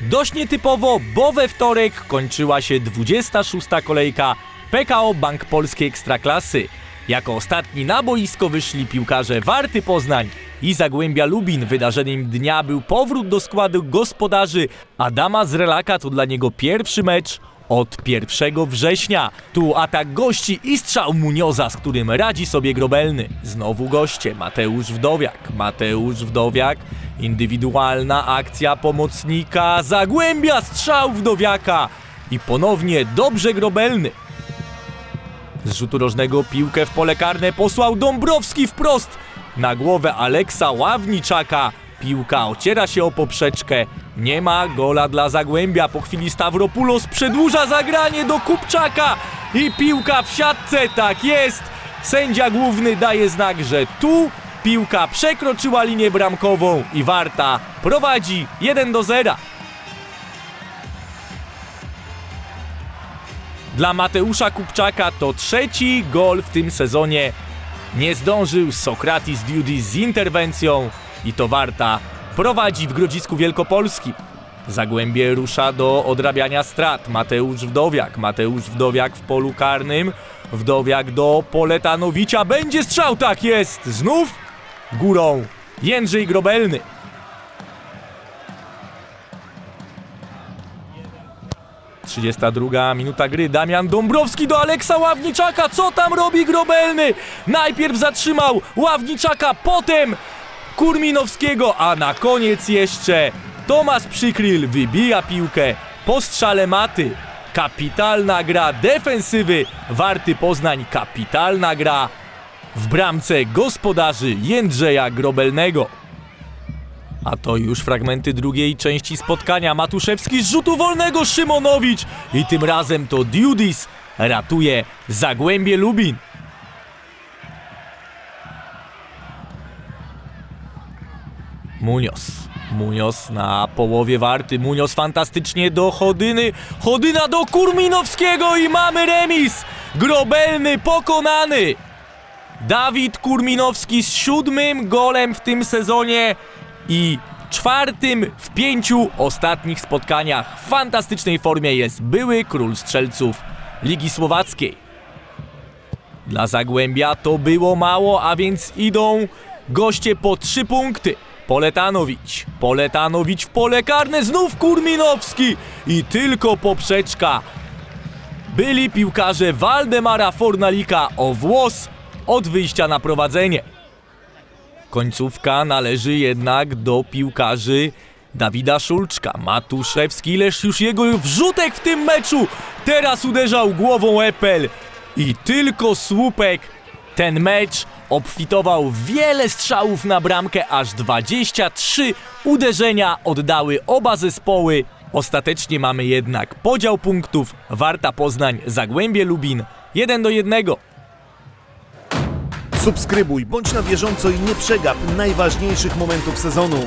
Dość nietypowo, bo we wtorek kończyła się 26. kolejka PKO Bank Polskiej Ekstraklasy. Jako ostatni na boisko wyszli piłkarze Warty Poznań i Zagłębia Lubin. Wydarzeniem dnia był powrót do składu gospodarzy Adama Zrelaka. To dla niego pierwszy mecz od 1 września. Tu atak gości i strzał Munioza, z którym radzi sobie Grobelny. Znowu goście Mateusz Wdowiak. Mateusz Wdowiak, indywidualna akcja pomocnika, Zagłębia, strzał Wdowiaka i ponownie dobrze Grobelny. Z rzutu rożnego piłkę w pole karne posłał Dąbrowski wprost na głowę Aleksa Ławniczaka. Piłka ociera się o poprzeczkę. Nie ma gola dla Zagłębia. Po chwili Stavropoulos przedłuża zagranie do Kupczaka i piłka w siatce. Tak jest. Sędzia główny daje znak, że tu piłka przekroczyła linię bramkową i Warta prowadzi 1 do 0. Dla Mateusza Kupczaka to trzeci gol w tym sezonie. Nie zdążył Sokratis Dudis z interwencją i to Warta prowadzi w Grodzisku Wielkopolskim. Zagłębie rusza do odrabiania strat. Mateusz Wdowiak. Mateusz Wdowiak w polu karnym. Wdowiak do Poletanowicza. Będzie strzał, tak jest! Znów górą Jędrzej Grobelny. Trzydziesta druga minuta gry. Damian Dąbrowski do Aleksa Ławniczaka. Co tam robi Grobelny? Najpierw zatrzymał Ławniczaka, potem Kurminowskiego, a na koniec jeszcze Tomasz Przykryl wybija piłkę po strzale maty. Kapitalna gra defensywy Warty Poznań. Kapitalna gra w bramce gospodarzy Jędrzeja Grobelnego. A to już fragmenty drugiej części spotkania. Matuszewski z rzutu wolnego Szymonowicz i tym razem to Dudis ratuje Zagłębie Lubin. Munoz. Munoz na połowie warty. Munoz fantastycznie do Chodyny. Chodyna do Kurminowskiego i mamy remis. Grobelny pokonany. Dawid Kurminowski z siódmym golem w tym sezonie i czwartym w pięciu ostatnich spotkaniach. W fantastycznej formie jest były król strzelców Ligi Słowackiej. Dla Zagłębia to było mało, a więc idą goście po trzy punkty. Poletanowicz, Poletanowicz w pole karne, znów Kurminowski i tylko poprzeczka. Byli piłkarze Waldemara Fornalika o włos od wyjścia na prowadzenie. Końcówka należy jednak do piłkarzy Dawida Szulczka. Matuszewski, ileż już jego wrzutek w tym meczu. Teraz uderzał głową Epel i tylko słupek. Ten mecz obfitował wiele strzałów na bramkę, aż 23 uderzenia oddały oba zespoły. Ostatecznie mamy jednak podział punktów. Warta Poznań, Zagłębie Lubin 1 do 1. Subskrybuj, bądź na bieżąco i nie przegap najważniejszych momentów sezonu.